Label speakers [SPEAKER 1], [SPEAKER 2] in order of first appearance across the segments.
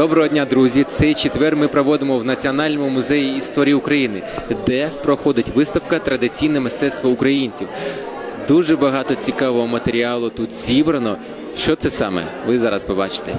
[SPEAKER 1] Доброго дня, друзі! Цей четвер ми проводимо в Національному музеї історії України, де проходить виставка Традиційне мистецтво українців. Дуже багато цікавого матеріалу тут зібрано. Що це саме? Ви зараз побачите.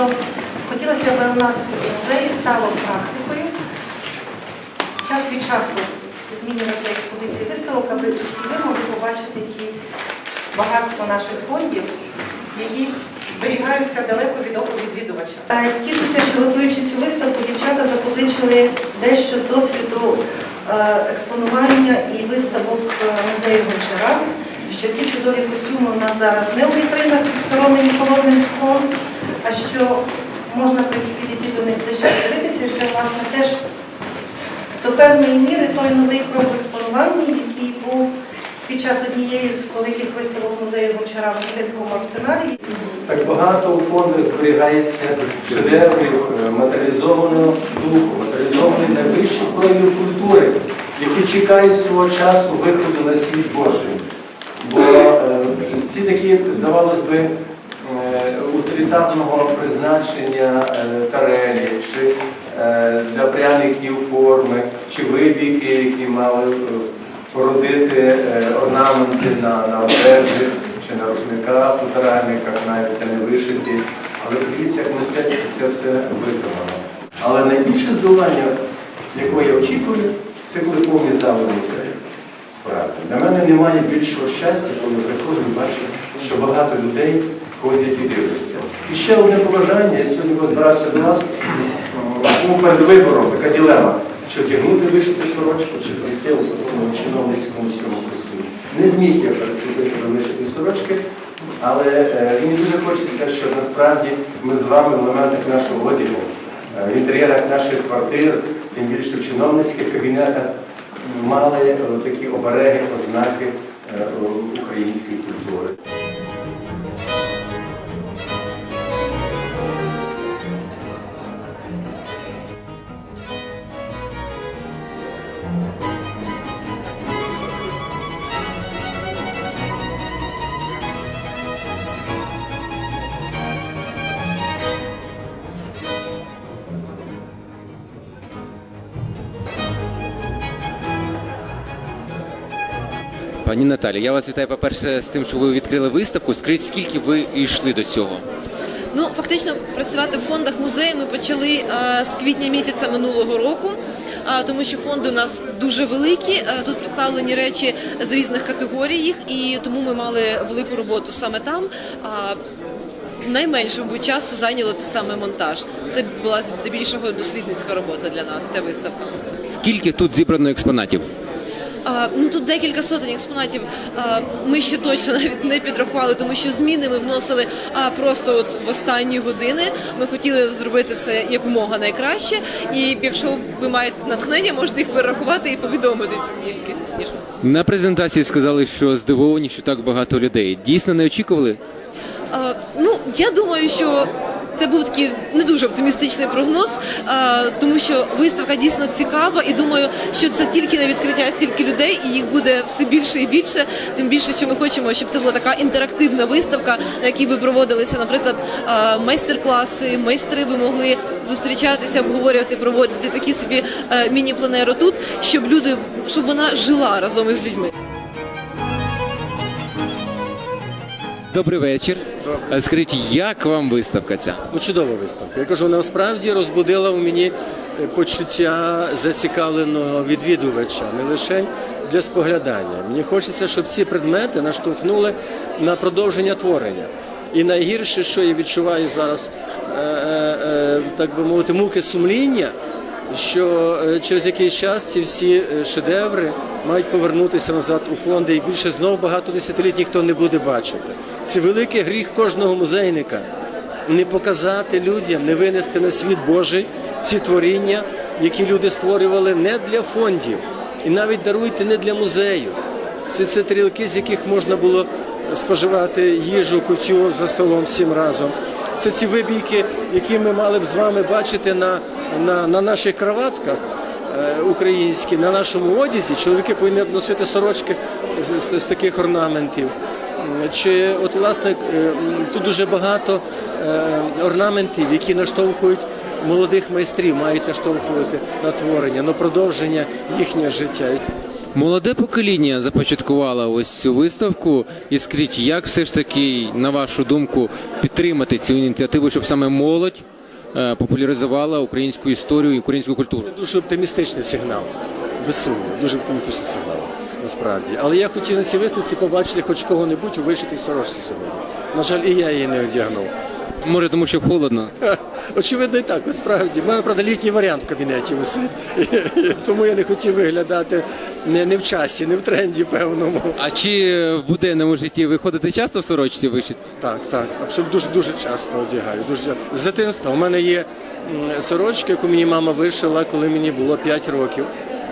[SPEAKER 2] Що
[SPEAKER 3] хотілося б у нас в музеї стало практикою час від часу змінювати експозиції виставок, аби всі ви могли побачити ті багатства наших фондів, які зберігаються далеко від оку відвідувача. Е, Тішуся, що готуючи цю виставку, дівчата запозичили дещо з досвіду е, експонування і виставок е, музею Гончара, що ці чудові костюми у нас зараз не у вітринах відсторонені холодним склом, а що можна підійти до них ближче подивитися, і це власне теж до певної міри той новий крок в експонуванні, який був під час однієї з великих виставок музею Гончара в мистецькому арсеналі.
[SPEAKER 4] Так багато у фондах зберігається шедеврів е, матеріалізованого духу, матеріалізованої найвищих проявів культури, які чекають свого часу виходу на світ Божий. Бо е, ці такі, здавалось би, утилітарного призначення е, тарелі, чи е, для пряників форми, чи вибіки, які мали е, породити е, орнаменти на, на одежі, чи на рушниках, футеральниках, навіть а не вишиті. Але подивіться, як мистецтво це все виконано. Але найбільше здолання, якого я очікую, це коли повні зали музею. Справді. Для мене немає більшого щастя, коли приходжу і бачу, що багато людей ходять і дивляться. І ще одне побажання, я сьогодні збирався до вас, був перед вибором така ділема, чи одягнути вишиту сорочку, чи прийти у такому чиновницькому цьому костюмі. Не зміг я переступити до вишитої сорочки, але е, мені дуже хочеться, щоб насправді ми з вами в елементах нашого одягу, е, в інтер'єрах наших квартир, тим більше в чиновницьких кабінетах, мали такі обереги, ознаки е, української культури.
[SPEAKER 1] Пані Наталі, я вас вітаю, по-перше, з тим, що ви відкрили виставку. Скажіть, скільки ви йшли до цього?
[SPEAKER 5] Ну, фактично, працювати в фондах музею ми почали е, з квітня місяця минулого року, е, тому що фонди у нас дуже великі. е, тут представлені речі з різних категорій, їх, і тому ми мали велику роботу саме там. А найменше мабуть, часу зайняло це саме монтаж. Це була здебільшого дослідницька робота для нас. Ця виставка.
[SPEAKER 1] Скільки тут зібрано експонатів?
[SPEAKER 5] Ну тут декілька сотень експонатів. Ми ще точно навіть не підрахували, тому що зміни ми вносили просто от в останні години. Ми хотіли зробити все якомога найкраще. І якщо ви маєте натхнення, можете їх перерахувати і повідомити цю кількість.
[SPEAKER 1] На презентації сказали, що здивовані, що так багато людей. Дійсно не очікували?
[SPEAKER 5] ну я думаю, що. Це був такий не дуже оптимістичний прогноз, тому що виставка дійсно цікава, і думаю, що це тільки на відкриття стільки людей, і їх буде все більше і більше. Тим більше, що ми хочемо, щоб це була така інтерактивна виставка, на якій би проводилися, наприклад, майстер-класи, майстри би могли зустрічатися, обговорювати, проводити такі собі е, міні-пленери тут, щоб люди, щоб вона жила разом із людьми.
[SPEAKER 1] Добрий вечір. Е, Скажіть, як вам виставка ця?
[SPEAKER 6] Ну, чудова виставка. Я кажу, насправді розбудила у мені е, почуття зацікавленого відвідувача, не лише для споглядання. Мені хочеться, щоб ці предмети наштовхнули
[SPEAKER 4] на продовження творення. І найгірше, що я відчуваю зараз, е, е, так би мовити, муки сумління, що е, через якийсь час ці всі е, шедеври мають повернутися назад у фонди, і більше знову багато десятиліть ніхто не буде бачити. Це великий гріх кожного музейника не показати людям, не винести на світ Божий ці творіння, які люди створювали не для фондів, і навіть даруйте не для музею. Це, це тарілки, з яких можна було споживати їжу, кутю за столом всім разом. Це ці вибійки, які ми мали б з вами бачити на, на, на наших кроватках е, українські, на нашому одязі. Чоловіки повинні носити сорочки з, з, з таких орнаментів. Чи от власне е, тут дуже багато е, орнаментів, які наштовхують молодих майстрів, мають наштовхувати на творення, на продовження їхнього життя.
[SPEAKER 1] Молоде покоління започаткувало ось цю виставку. І скажіть, як все ж таки, на вашу думку, підтримати цю ініціативу, щоб саме молодь е, популяризувала українську історію і українську культуру?
[SPEAKER 4] Це дуже оптимістичний сигнал, без сумніву, дуже оптимістичний сигнал, насправді. Але я хотів на цій виставці побачити хоч кого-небудь у вишитій сорочці сьогодні. На жаль, і я її не одягнув.
[SPEAKER 1] Може, тому що холодно.
[SPEAKER 4] Очевидно, і так, насправді. У мене, правда, літній варіант в кабінеті висить. Тому я не хотів виглядати не, не в часі, не в тренді певному.
[SPEAKER 1] А чи в буденному житті ви ходите часто в сорочці вишити?
[SPEAKER 4] Так, так, абсолютно дуже дуже часто одягаю. Дуже часто. з дитинства. У мене є сорочка, яку мені мама вишила, коли мені було 5 років.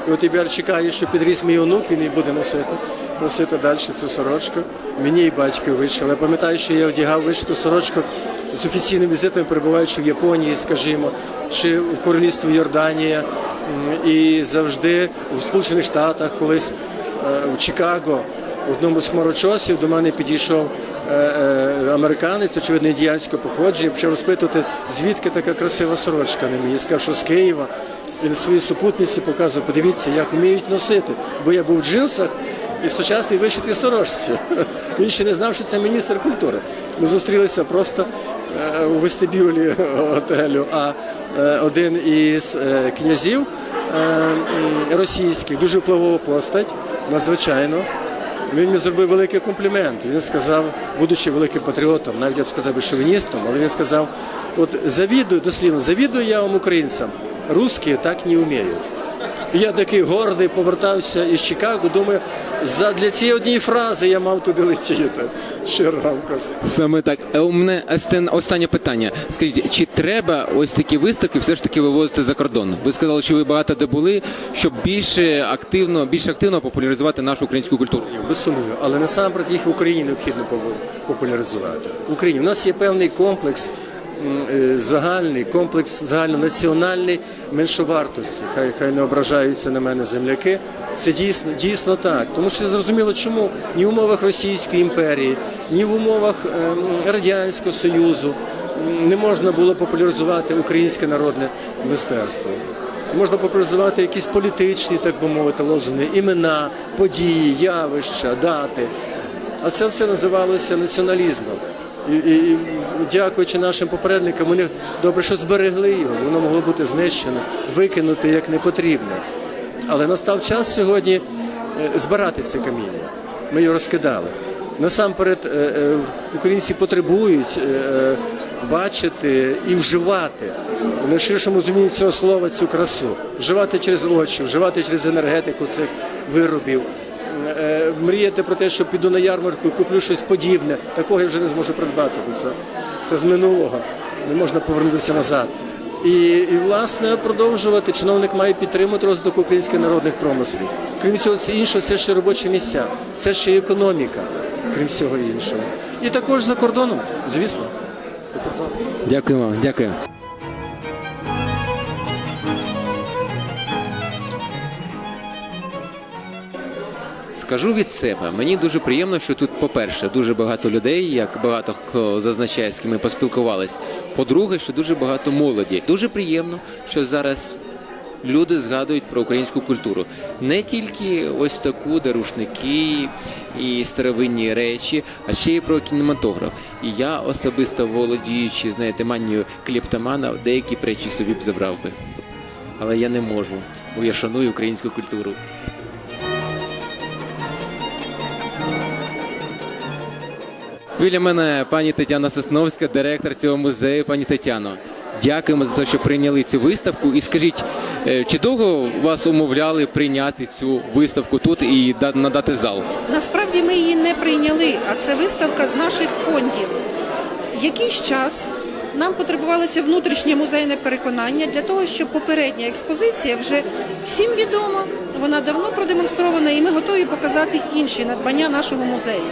[SPEAKER 4] І от тепер чекаю, що підріс мій онук, він її буде носити. Носити далі цю сорочку. Мені і батько вишили. Я пам'ятаю, що я одягав вишиту сорочку з офіційним візитом, перебуваючи в Японії, скажімо, чи в королівстві Йорданія. І завжди в Сполучених Штатах, колись е, в Чикаго, в одному з хмарочосів до мене підійшов е, е, американець, очевидно, індіянського походження, почав розпитувати, звідки така красива сорочка на мені. Я сказав, що з Києва. Він своїй супутниці показував, подивіться, як вміють носити. Бо я був в джинсах і в сучасній вишитій сорочці. Він ще не знав, що це міністр культури. Ми зустрілися просто у вестибюлі готелю. А е, один із е, князів е, російських, дуже впливова постать, надзвичайно. Він мені зробив великий комплімент. Він сказав, будучи великим патріотом, навіть я б сказав шовіністом, але він сказав: от завідую, дослівно, завідую я вам українцям, русські так не вміють. Я такий гордий повертався із Чикаго, думаю, для цієї однієї фрази я мав туди летіти. Щиро вам кажу.
[SPEAKER 1] Саме так. Е, У мене остан- останнє питання. Скажіть, чи треба ось такі виставки все ж таки вивозити за кордон? Ви сказали, що ви багато де були, щоб більше активно, більш активно популяризувати нашу українську культуру.
[SPEAKER 4] Без сумніву, але насамперед їх в Україні необхідно попу- популяризувати. В Україні у нас є певний комплекс м, е, загальний, комплекс загальнонаціональний меншовартості. Хай хай не ображаються на мене земляки. Це дійсно дійсно так. Тому що зрозуміло, чому ні в умовах Російської імперії, ні в умовах ем, Радянського Союзу не можна було популяризувати українське народне мистецтво. Можна популяризувати якісь політичні, так би мовити, лозунги, імена, події, явища, дати. А це все називалося націоналізмом. І, і, і дякуючи нашим попередникам, вони добре, що зберегли його, воно могло бути знищено, викинуте як непотрібне. Але настав час сьогодні е, збирати це каміння. Ми його розкидали. Насамперед, е, е, українці потребують бачити і вживати в найширшому розумінні цього слова цю красу. Вживати через очі, вживати через енергетику цих виробів. Мріяти про те, що піду на ярмарку і куплю щось подібне. Такого я вже не зможу придбати, це, це з минулого. Не можна повернутися назад. І, і власне продовжувати чиновник має підтримати розвиток українських народних промислів. Крім всього це іншого, це ще робочі місця, це ще економіка, крім всього іншого. І також за кордоном, звісно. За кордоном.
[SPEAKER 1] Дякую дякую. Скажу від себе, мені дуже приємно, що тут, по-перше, дуже багато людей, як багато хто зазначає, з ким ми поспілкувались. По-друге, що дуже багато молоді. Дуже приємно, що зараз люди згадують про українську культуру. Не тільки ось таку, де рушники і старовинні речі, а ще й про кінематограф. І я особисто володіючи, знаєте, манією клептомана, деякі речі собі б забрав би. Але я не можу, бо я шаную українську культуру. Біля мене пані Тетяна Сосновська, директор цього музею. Пані Тетяно, дякуємо за те, що прийняли цю виставку. І скажіть, е, чи довго вас умовляли прийняти цю виставку тут і надати зал?
[SPEAKER 3] Насправді ми її не прийняли, а це виставка з наших фондів. Якийсь час нам потребувалося внутрішнє музейне переконання для того, щоб попередня експозиція вже всім відома, вона давно продемонстрована, і ми готові показати інші надбання нашого музею.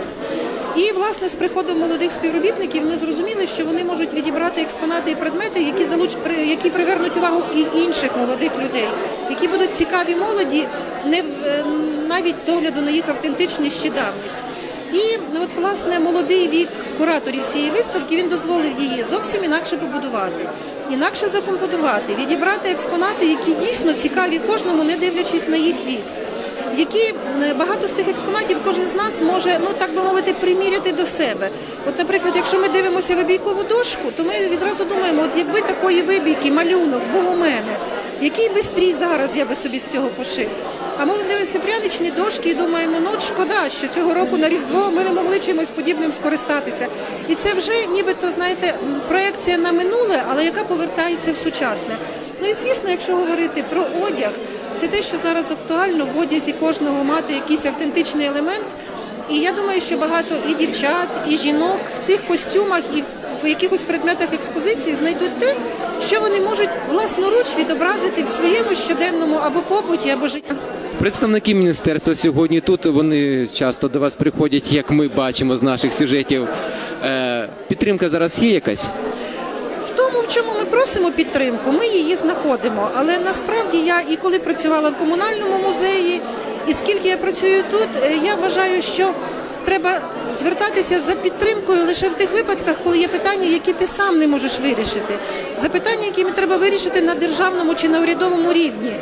[SPEAKER 3] І власне з приходом молодих співробітників ми зрозуміли, що вони можуть відібрати експонати і предмети, які залуч... які привернуть увагу і інших молодих людей, які будуть цікаві молоді, не е, навіть з огляду на їх автентичність чи давність. І ну, от власне молодий вік кураторів цієї виставки він дозволив її зовсім інакше побудувати, інакше закомпонувати, відібрати експонати, які дійсно цікаві кожному, не дивлячись на їх вік які багато з цих експонатів кожен з нас може, ну так би мовити, приміряти до себе. От, наприклад, якщо ми дивимося вибійкову дошку, то ми відразу думаємо, от якби такої вибійки, малюнок був у мене, який би стрій зараз я би собі з цього пошив. А ми дивимося пряничні дошки і думаємо, ну шкода, що цього року на Різдво ми не могли чимось подібним скористатися. І це вже нібито, знаєте, проекція на минуле, але яка повертається в сучасне. Ну і звісно, якщо говорити про одяг, це те, що зараз актуально в одязі кожного мати якийсь автентичний елемент. І я думаю, що багато і дівчат, і жінок в цих костюмах і в якихось предметах експозиції знайдуть те, що вони можуть власноруч відобразити в своєму щоденному або побуті, або житті.
[SPEAKER 1] Представники міністерства сьогодні тут. Вони часто до вас приходять, як ми бачимо з наших сюжетів. Е, підтримка зараз є якась?
[SPEAKER 3] В чому ми просимо підтримку, ми її знаходимо. Але насправді я і коли працювала в комунальному музеї, і скільки я працюю тут, е, я вважаю, що треба звертатися за підтримкою лише в тих випадках, коли є питання, які ти сам не можеш вирішити. Запитання, які треба вирішити на державному чи на урядовому рівні.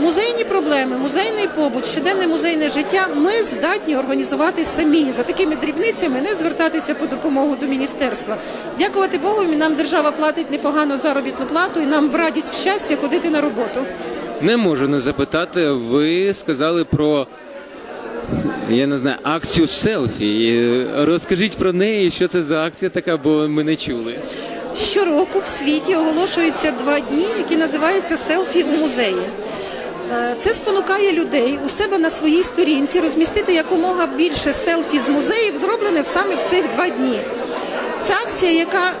[SPEAKER 3] Музейні проблеми, музейний побут, щоденне музейне життя ми здатні організувати самі за такими дрібницями, не звертатися по допомогу до міністерства. Дякувати Богу, нам держава платить непогану заробітну плату і нам в радість в щастя ходити на роботу.
[SPEAKER 1] Не можу не запитати. Ви сказали про я не знаю акцію селфі. Розкажіть про неї, що це за акція така, бо ми не чули.
[SPEAKER 3] Щороку в світі оголошуються два дні, які називаються селфі у музеї. Е, Це спонукає людей у себе на своїй сторінці розмістити якомога більше селфі з музеїв, зроблених саме в цих два дні. Ця акція, яка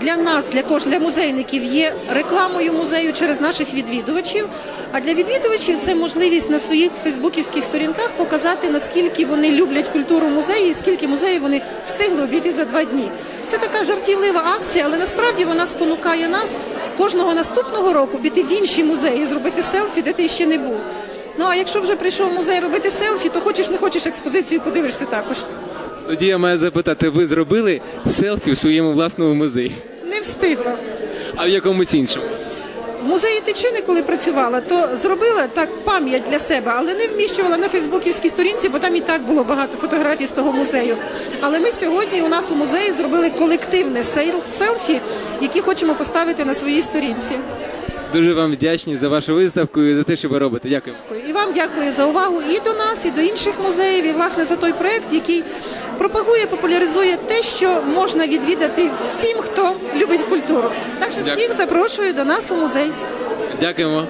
[SPEAKER 3] для нас, для кож для музейників, є рекламою музею через наших відвідувачів. А для відвідувачів це можливість на своїх фейсбуківських сторінках показати, наскільки вони люблять культуру музею і скільки музеїв вони встигли обійти за два дні. Це така жартівлива акція, але насправді вона спонукає нас кожного наступного року піти в інші музеї, зробити селфі, де ти ще не був. Ну а якщо вже прийшов в музей робити селфі, то хочеш не хочеш експозицію, подивишся також.
[SPEAKER 1] Тоді я маю запитати, ви зробили селфі в своєму власному музеї,
[SPEAKER 3] Не встигла.
[SPEAKER 1] а в якомусь іншому?
[SPEAKER 3] В музеї Тичини, коли працювала, то зробила так пам'ять для себе, але не вміщувала на фейсбуківській сторінці, бо там і так було багато фотографій з того музею. Але ми сьогодні у нас у музеї зробили колективне селфі, які хочемо поставити на своїй сторінці.
[SPEAKER 1] Дуже вам вдячні за вашу виставку і за те, що ви робите. Дякую.
[SPEAKER 3] І вам дякую за увагу і до нас, і до інших музеїв, і власне за той проект, який пропагує, популяризує те, що можна відвідати всім, хто любить культуру. Так що всіх запрошую до нас у музей.
[SPEAKER 1] Дякуємо.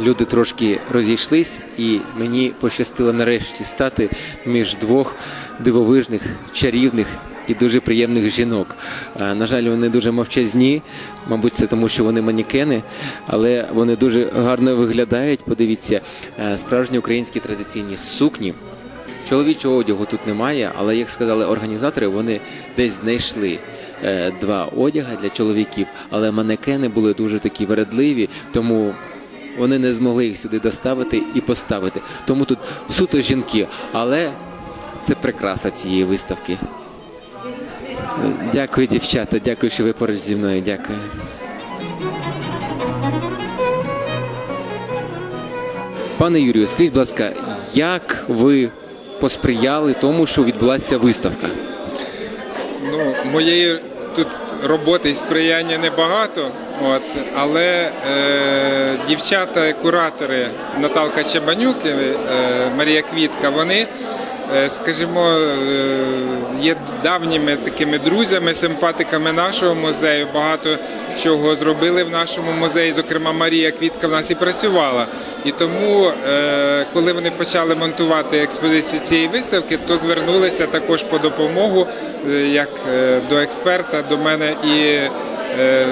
[SPEAKER 1] Люди трошки розійшлись, і мені пощастило нарешті стати між двох дивовижних, чарівних і дуже приємних жінок. Е, На жаль, вони дуже мовчазні. Мабуть, це тому, що вони манікени, але вони дуже гарно виглядають. Подивіться, е, справжні українські традиційні сукні. Чоловічого одягу тут немає, але як сказали організатори, вони десь знайшли е, два одяга для чоловіків, але манекени були дуже такі вередливі, тому вони не змогли їх сюди доставити і поставити. Тому тут суто жінки, але це прикраса цієї виставки. Дякую, дівчата. Дякую, що ви поруч зі мною. Дякую. Пане Юрію, скажіть, будь ласка, як ви посприяли тому, що відбулася виставка?
[SPEAKER 7] Ну, моєю тут роботи і сприяння небагато, от, але е, дівчата, куратори Наталка Чебанюк, і, е, Марія Квітка, вони, скажімо, е, є давніми такими друзями, симпатиками нашого музею. Багато чого зробили в нашому музеї. Зокрема, Марія Квітка в нас і працювала. І тому, е, коли вони почали монтувати експозицію цієї виставки, то звернулися також по допомогу е, як е, до експерта, до мене і е,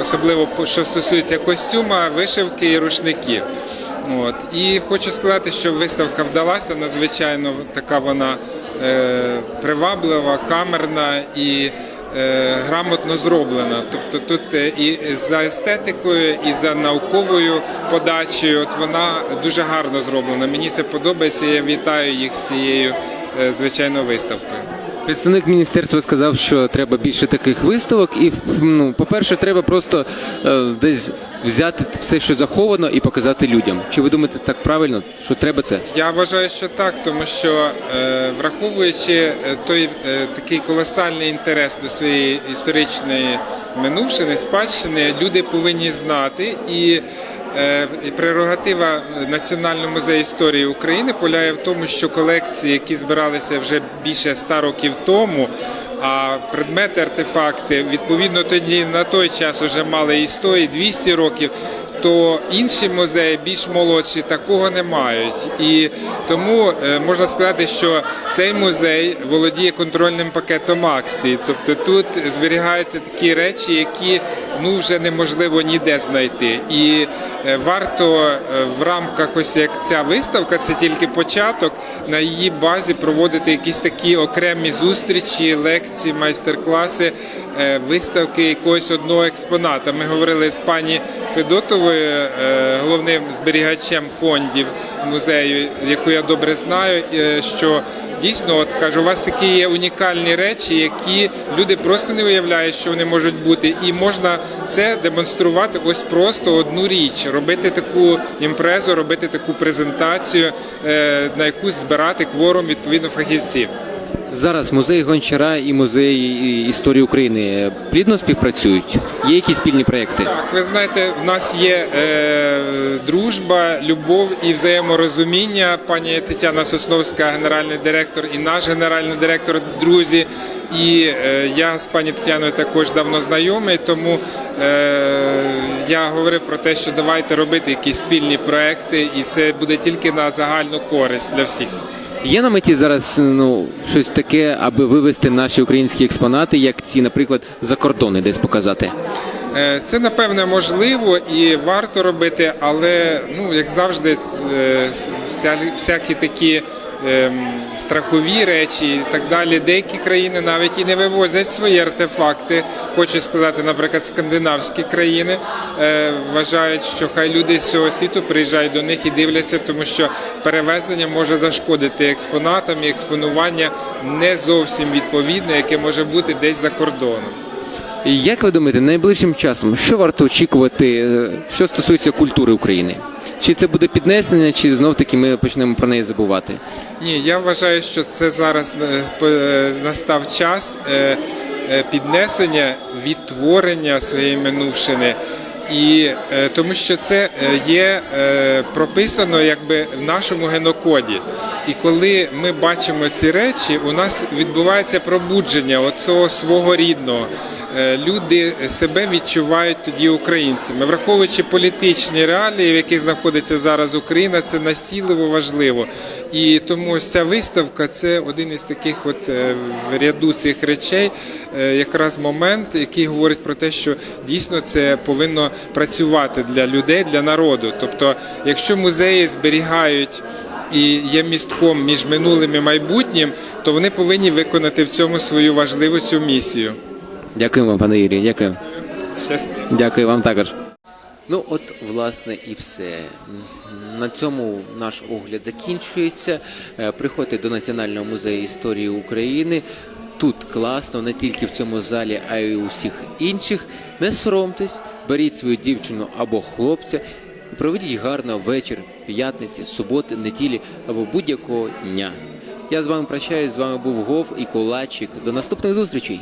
[SPEAKER 7] особливо що стосується костюма, вишивки і рушників. От. І хочу сказати, що виставка вдалася надзвичайно така вона е, приваблива, камерна і е, грамотно зроблена. Тобто тут е, і за естетикою, і за науковою подачею, от вона дуже гарно зроблена. Мені це подобається. Я вітаю їх з цією е, звичайно виставкою.
[SPEAKER 1] Представник міністерства сказав, що треба більше таких виставок, і ну, по-перше, треба просто е, десь взяти все, що заховано, і показати людям. Чи ви думаєте так правильно, що треба це?
[SPEAKER 7] Я вважаю, що так, тому що е, враховуючи е, той е, такий колосальний інтерес до своєї історичної минувшини, спадщини, люди повинні знати і. Е, Прерогатива Національного музею історії України полягає в тому, що колекції, які збиралися вже більше ста років тому, а предмети, артефакти відповідно тоді на той час вже мали і 100, і 200 років то інші музеї більш молодші такого не мають. І тому е, можна сказати, що цей музей володіє контрольним пакетом акцій. Тобто тут зберігаються такі речі, які ну вже неможливо ніде знайти. І е, варто е, в рамках ось як ця виставка, це тільки початок, на її базі проводити якісь такі окремі зустрічі, лекції, майстер-класи, е, виставки якогось одного експоната. Ми говорили з пані Федотовою, головним зберігачем фондів музею, яку я добре знаю, що дійсно, от кажу, у вас такі є унікальні речі, які люди просто не уявляють, що вони можуть бути, і можна це демонструвати ось просто одну річ, робити таку імпрезу, робити таку презентацію, е, на яку збирати кворум відповідно фахівців.
[SPEAKER 1] Зараз музей Гончара і музей історії України плідно співпрацюють. Є якісь спільні проекти?
[SPEAKER 7] Так, ви знаєте, в нас є е, дружба, любов і взаєморозуміння. Пані Тетяна Сосновська, генеральний директор, і наш генеральний директор, друзі. І е, я з пані Тетяною також давно знайомий, тому е, я говорив про те, що давайте робити якісь спільні проекти, і це буде тільки на загальну користь для всіх.
[SPEAKER 1] Є на меті зараз ну щось таке, аби вивести наші українські експонати, як ці, наприклад, за кордони десь показати.
[SPEAKER 7] Е, Це напевне можливо і варто робити, але ну як завжди, е, всякі такі страхові речі і так далі. Деякі країни навіть і не вивозять свої артефакти. Хочу сказати, наприклад, скандинавські країни е, вважають, що хай люди з всього світу приїжджають до них і дивляться, тому що перевезення може зашкодити експонатам і експонування не зовсім відповідне, яке може бути десь за кордоном.
[SPEAKER 1] Як ви думаєте, найближчим часом що варто очікувати, е, що стосується культури України? Чи це буде піднесення, чи знов таки ми почнемо про неї забувати?
[SPEAKER 7] Ні, я вважаю, що це зараз е, е, настав час піднесення, відтворення своєї минувшини. І тому що це є прописано якби в нашому генокоді. І коли ми бачимо ці речі, у нас відбувається пробудження оцього свого рідного. Е, Люди себе відчувають тоді українцями, враховуючи політичні реалії, в яких знаходиться зараз Україна, це настійливо важливо. І тому ось ця виставка це один із таких, от е, в ряду цих речей, е, якраз момент, який говорить про те, що дійсно це повинно працювати для людей, для народу. Тобто, якщо музеї зберігають і є містком між минулим і майбутнім, то вони повинні виконати в цьому свою важливу цю місію.
[SPEAKER 1] Дякую вам, пане Юрію. Дякую. Дякую вам також. Ну, от, власне, і все. На цьому наш огляд закінчується. Е, Приходьте до Національного музею історії України. Тут класно, не тільки в цьому залі, а й у всіх інших. Не соромтесь, беріть свою дівчину або хлопця і проведіть гарно вечір п'ятниці, суботи, неділі або будь-якого дня. Я з вами прощаюсь, з вами був Гов і Кулачик. До наступних зустрічей!